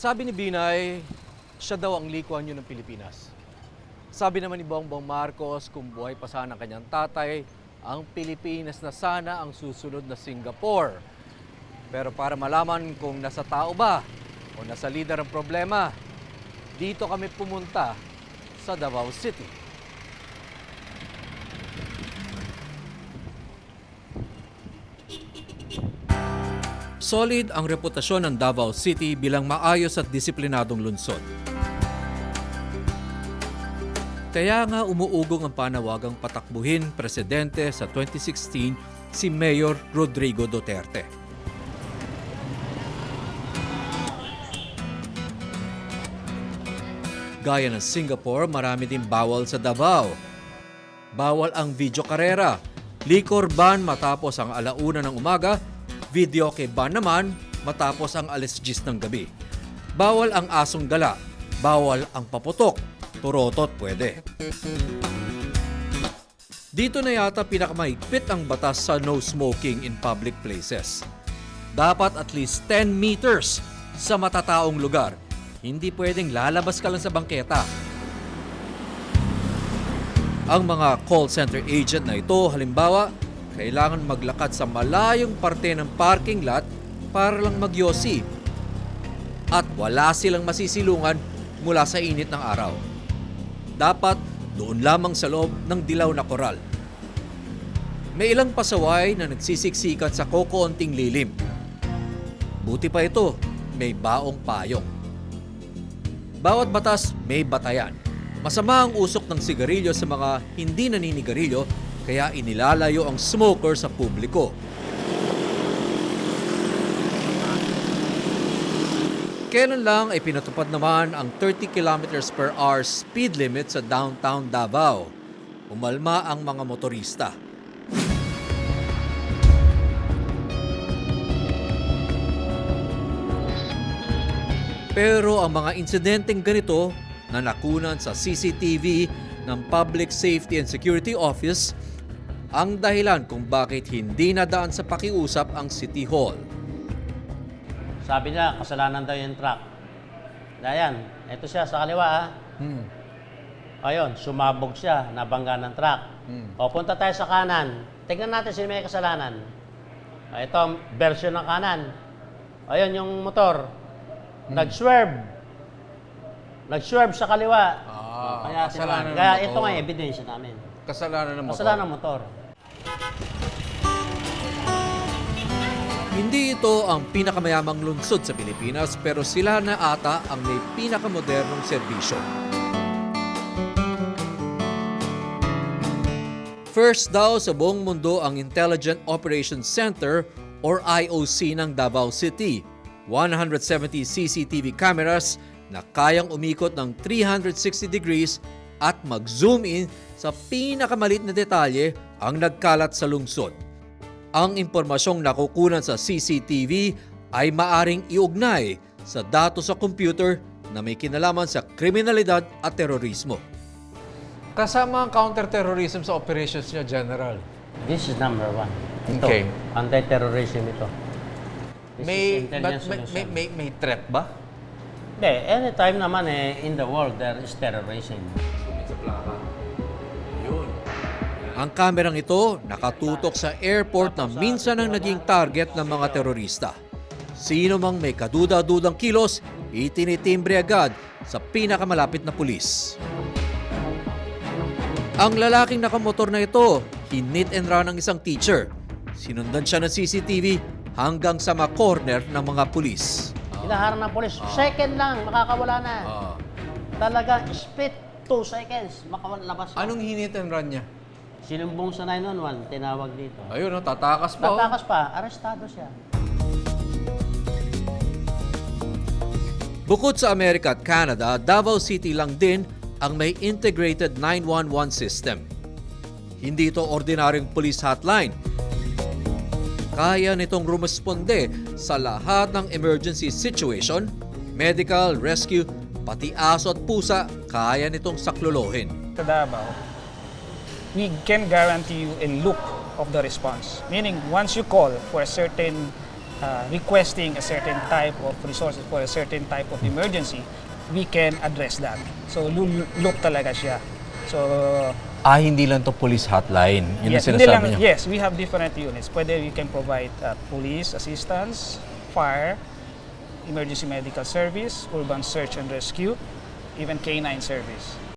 Sabi ni Binay, siya daw ang Lee Kuan Yew ng Pilipinas. Sabi naman ni Bongbong Marcos, kung buhay pa sana ang kanyang tatay, ang Pilipinas na sana ang susunod na Singapore. Pero para malaman kung nasa tao ba o nasa leader ang problema, dito kami pumunta sa Davao City. Solid ang reputasyon ng Davao City bilang maayos at disiplinadong lungsod. Kaya nga umuugong ang panawagang patakbuhin presidente sa 2016 si Mayor Rodrigo Duterte. Gaya ng Singapore, marami din bawal sa Davao. Bawal ang video karera, liquor ban matapos ang alauna ng umaga, video kay ban naman matapos ang alas 10 ng gabi. Bawal ang asong gala, bawal ang paputok, turotot pwede. Dito na yata pinakamahigpit ang batas sa no smoking in public places. Dapat at least 10 meters sa matataong lugar. Hindi pwedeng lalabas ka lang sa bangketa. Ang mga call center agent na ito, halimbawa, kailangan maglakad sa malayong parte ng parking lot para lang magyosi. At wala silang masisilungan mula sa init ng araw. Dapat doon lamang sa loob ng dilaw na koral. May ilang pasaway na nagsisiksikat sa kokoonting lilim. Buti pa ito, may baong payong. Bawat batas may batayan. Masama ang usok ng sigarilyo sa mga hindi naninigarilyo kaya inilalayo ang smoker sa publiko. Kailan lang ay pinatupad naman ang 30 kilometers per hour speed limit sa downtown Davao. Umalma ang mga motorista. Pero ang mga insidenteng ganito na nakunan sa CCTV ng Public Safety and Security Office ang dahilan kung bakit hindi nadaan sa pakiusap ang City Hall. Sabi niya, kasalanan daw yung truck. Ayan, ito siya sa kaliwa ah. Hmm. Ayun, sumabog siya, nabangga ng truck. Hmm. O, punta tayo sa kanan. Tingnan natin sino may kasalanan. Ito, ang version ng kanan. Ayun, yung motor. Hmm. Nag-swerve. Nag-swerve sa kaliwa. Ah, kaya, kasalanan kaya motor. ito nga ebidensya namin. Kasalanan ng Kasalanan ng motor. Hindi ito ang pinakamayamang lungsod sa Pilipinas pero sila na ata ang may pinakamodernong serbisyo. First daw sa buong mundo ang Intelligent Operations Center or IOC ng Davao City. 170 CCTV cameras na kayang umikot ng 360 degrees at mag-zoom in sa pinakamalit na detalye ang nagkalat sa lungsod. Ang impormasyong nakukunan sa CCTV ay maaring iugnay sa datos sa computer na may kinalaman sa kriminalidad at terorismo. Kasama ang counter-terrorism sa operations niya, General. This is number one. Ito, Okay. anti-terrorism ito. This May, but may, may, may, may threat ba? Hindi, anytime naman eh, in the world, there is terrorism. Ang kamerang ito nakatutok sa airport na minsan ang naging target ng mga terorista. Sino mang may kaduda-dudang kilos, itinitimbre agad sa pinakamalapit na pulis. Ang lalaking nakamotor na ito, hinit and run ng isang teacher. Sinundan siya ng CCTV hanggang sa ma-corner ng mga pulis. Hinaharang ng polis, second lang, makakawala na. Ah. Talaga, split 2 seconds, makalabas na. Anong hinit and run niya? Sinumbong sa 911, tinawag dito. Ayun, no, tatakas pa. oh. Tatakas pa, arestado siya. Bukod sa Amerika at Canada, Davao City lang din ang may integrated 911 system. Hindi ito ordinaryong police hotline. Kaya nitong rumisponde sa lahat ng emergency situation, medical, rescue, pati aso at pusa, kaya nitong saklolohin. sa Davao, we can guarantee you a loop of the response. Meaning, once you call for a certain uh, requesting a certain type of resources for a certain type of emergency, we can address that. So look talaga siya. So Ah, hindi lang to police hotline. Yun yes, ang sinasabi lang, niya. yes, we have different units. Pwede we can provide uh, police assistance, fire, emergency medical service, urban search and rescue, even canine service.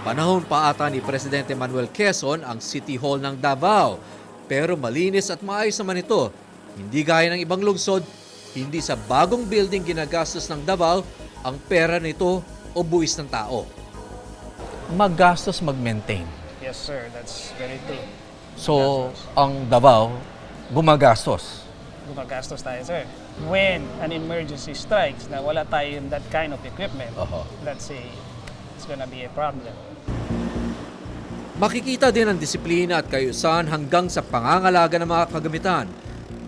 Panahon pa ata ni Presidente Manuel Quezon ang City Hall ng Davao. Pero malinis at maayos naman ito. Hindi gaya ng ibang lungsod, hindi sa bagong building ginagastos ng Davao ang pera nito o buwis ng tao. Magastos mag-maintain. Yes, sir, that's very true. So, ang Davao, gumagastos. Gumagastos tayo, sir. When an emergency strikes na wala tayong that kind of equipment, Aha. let's say, it's gonna be a problem. Makikita din ang disiplina at kayusan hanggang sa pangangalaga ng mga kagamitan.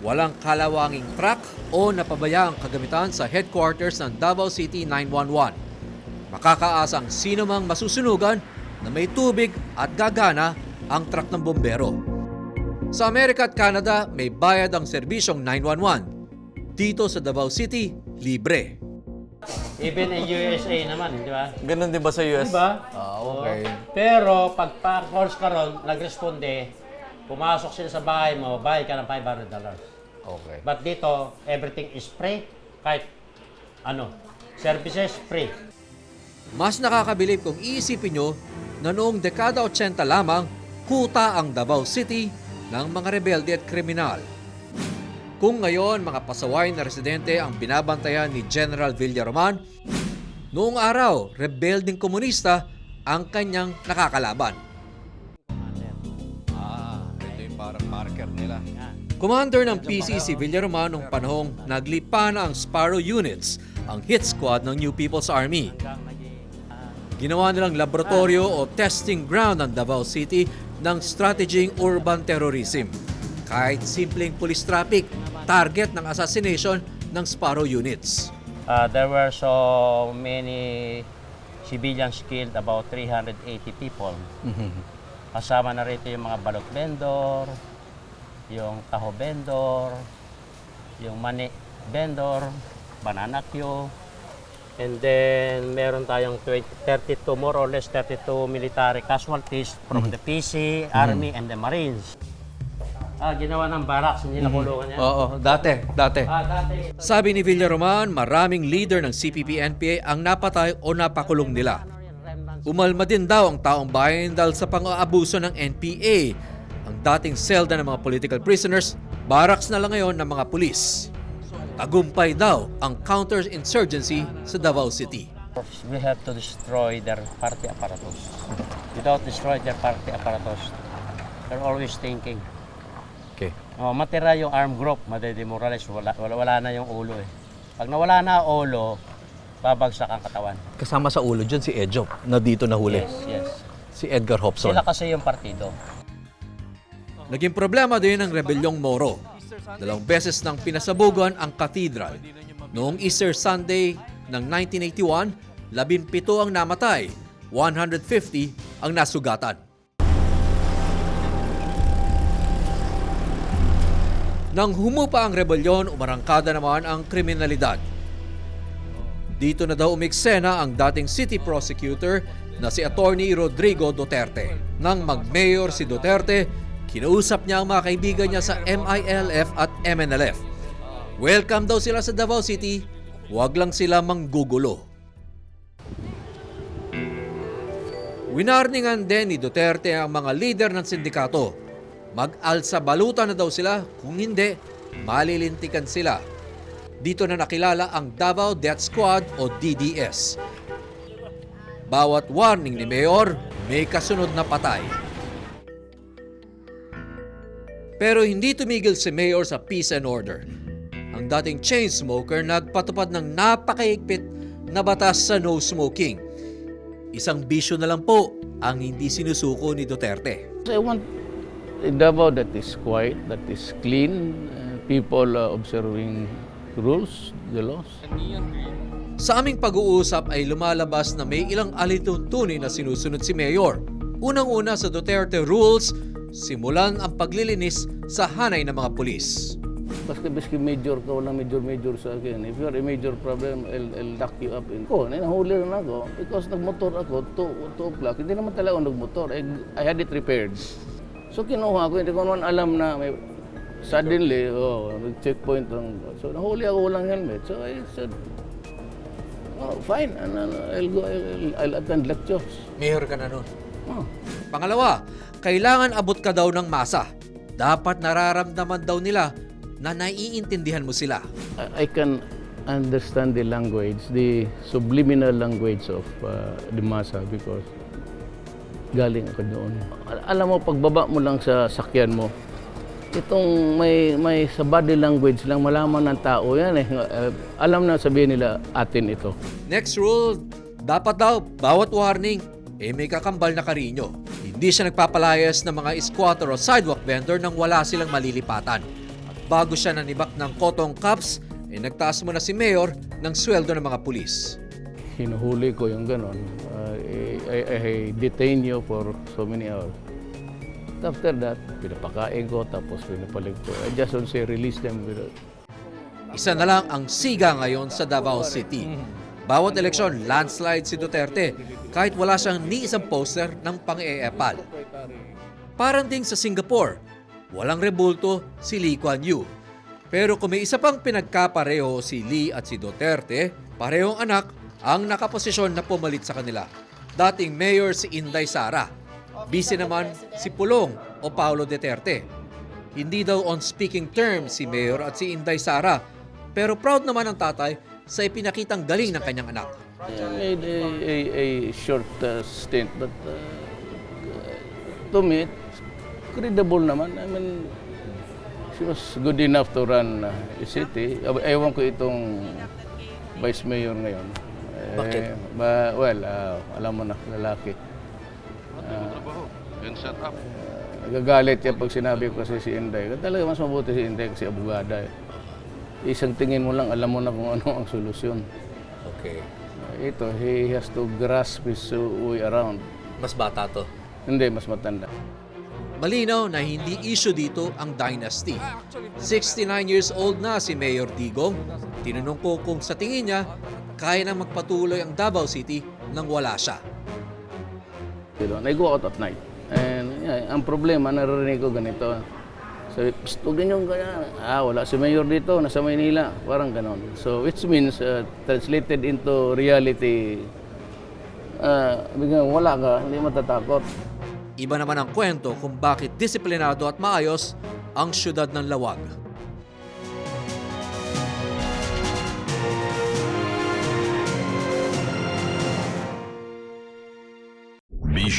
Walang kalawanging truck o napabayaang kagamitan sa headquarters ng Davao City 911. Makakaasang sino mang masusunugan na may tubig at gagana ang truck ng bombero. Sa Amerika at Canada, may bayad ang serbisyong 911. Dito sa Davao City, libre. Even in USA naman, di ba? Ganun din ba sa US? Diba? Ah, okay. Pero pag pa-calls ka ron, nagresponde, pumasok sila sa bahay mo, bayad ka ng $500. Okay. But dito, everything is free. Kahit ano, services free. Mas nakakabilib kung iisipin nyo na noong dekada 80 lamang, kuta ang Davao City ng mga rebelde at kriminal. Kung ngayon mga pasaway na residente ang binabantayan ni General Villaroman, noong araw, rebelding komunista ang kanyang nakakalaban. Ah, ito yung parang marker nila. Commander ng PC si Villaroman noong panahong naglipa na ang Sparrow Units, ang hit squad ng New People's Army. Ginawa nilang laboratorio o testing ground ng Davao City ng strategying urban terrorism. Kahit simpleng police traffic, target ng assassination ng Sparrow Units. Uh, there were so many civilians killed, about 380 people. Kasama na rito yung mga balot vendor, yung taho vendor, yung mani vendor, banana queue, and then meron tayong 20, 32, more or less 32 military casualties from the PC, Army, and the Marines. Ah, ginawa ng barracks, hindi nakulungan yan. Oo, dati, dati. Ah, dati, Sabi ni Villaroman, maraming leader ng CPP-NPA ang napatay o napakulong nila. Umalma din daw ang taong bayan dahil sa pang-aabuso ng NPA. Ang dating selda ng mga political prisoners, barracks na lang ngayon ng mga pulis. Tagumpay daw ang counterinsurgency sa Davao City. We have to destroy their party apparatus. Without destroy their party apparatus, they're always thinking. Oh, matira yung armed group, madedemoralize, wala, wala, wala na yung ulo eh. Pag nawala na ang ulo, babagsak ang katawan. Kasama sa ulo dyan si Edjop na dito nahuli. Yes, yes. Si Edgar Hobson. Sila kasi yung partido. Naging problema din ang rebelyong Moro. Dalawang beses nang pinasabugan ang katedral. Noong Easter Sunday ng 1981, 17 ang namatay, 150 ang nasugatan. Nang humupa ang rebelyon, umarangkada naman ang kriminalidad. Dito na daw umiksena ang dating city prosecutor na si Attorney Rodrigo Duterte. Nang mag-mayor si Duterte, kinausap niya ang mga kaibigan niya sa MILF at MNLF. Welcome daw sila sa Davao City, huwag lang sila manggugulo. Winarningan din ni Duterte ang mga leader ng sindikato. Mag-alsa balutan na daw sila, kung hindi, malilintikan sila. Dito na nakilala ang Davao Death Squad o DDS. Bawat warning ni Mayor, may kasunod na patay. Pero hindi tumigil si Mayor sa peace and order. Ang dating chain smoker nagpatupad ng napakaigpit na batas sa no smoking. Isang bisyo na lang po ang hindi sinusuko ni Duterte. I want a Davao that is quiet, that is clean, uh, people uh, observing rules, the laws. Sa aming pag-uusap ay lumalabas na may ilang alituntunin na sinusunod si Mayor. Unang-una sa Duterte rules, simulan ang paglilinis sa hanay ng mga pulis. Baski baski major ka, walang major-major sa akin. If you're a major problem, I'll, I'll lock you up. In. Ko, nahuli rin ako. Because nagmotor ako, 2 o'clock. Hindi naman talaga ako nagmotor. I, I had it repaired. So kinuha ko, hindi ko naman alam na may suddenly, oh, nag-checkpoint lang. So nahuli ako walang helmet. So I said, oh, fine, and, uh, I'll go, I'll, I'll attend lectures. Mayor ka na nun. Oh. Pangalawa, kailangan abot ka daw ng masa. Dapat nararamdaman daw nila na naiintindihan mo sila. I I can understand the language, the subliminal language of uh, the masa because galing ako doon. Al- Alam mo, pagbaba mo lang sa sakyan mo, itong may, may sa body language lang malaman ng tao yan eh. Uh, alam na sabihin nila atin ito. Next rule, dapat daw bawat warning eh may kakambal na karinyo. Hindi siya nagpapalayas ng mga squatter o sidewalk vendor nang wala silang malilipatan. At bago siya nanibak ng cotton cups, eh nagtaas mo na si Mayor ng sweldo ng mga pulis. Hinuhuli ko yung ganon. Uh, I, I, I detain you for so many hours. After that, pinapakain ko, tapos pinapalig ko. I just don't say release them. Isa na lang ang siga ngayon sa Davao City. Bawat eleksyon, landslide si Duterte kahit wala siyang ni isang poster ng pang-eepal. Parang ding sa Singapore, walang rebulto si Lee Kuan Yew. Pero kung may isa pang pinagkapareho si Lee at si Duterte, parehong anak ang nakaposisyon na pumalit sa kanila. Dating mayor si Inday Sara. Busy naman si Pulong o Paulo Duterte. Hindi daw on speaking terms si Mayor at si Inday Sara, pero proud naman ang tatay sa ipinakitang galing ng kanyang anak. I made a, a, a short uh, stint, but uh, to me, credible naman. I mean, she was good enough to run uh, the city. Ew- Ewan ko itong vice mayor ngayon. Eh, ba, well, uh, alam mo na, lalaki. Nagagalit yan pag sinabi ko kasi si Inday. Talaga mas mabuti si Inday kasi abogada. Eh. Isang tingin mo lang, alam mo na kung ano ang solusyon. Okay. Ito, he has to grasp his way around. Mas bata to. Hindi, mas matanda. Malinaw na hindi issue dito ang dynasty. 69 years old na si Mayor Digong. Tinanong ko kung sa tingin niya, kaya na magpatuloy ang Davao City nang wala siya. Know, I go out at night. And yeah, ang problema, naririnig ko ganito. So, psst, huwag ganyan kaya. Ah, wala si Mayor dito, nasa Maynila. Parang ganon. So, which means, uh, translated into reality, uh, biglang wala ka, hindi matatakot. Iba naman ang kwento kung bakit disiplinado at maayos ang syudad ng Lawag.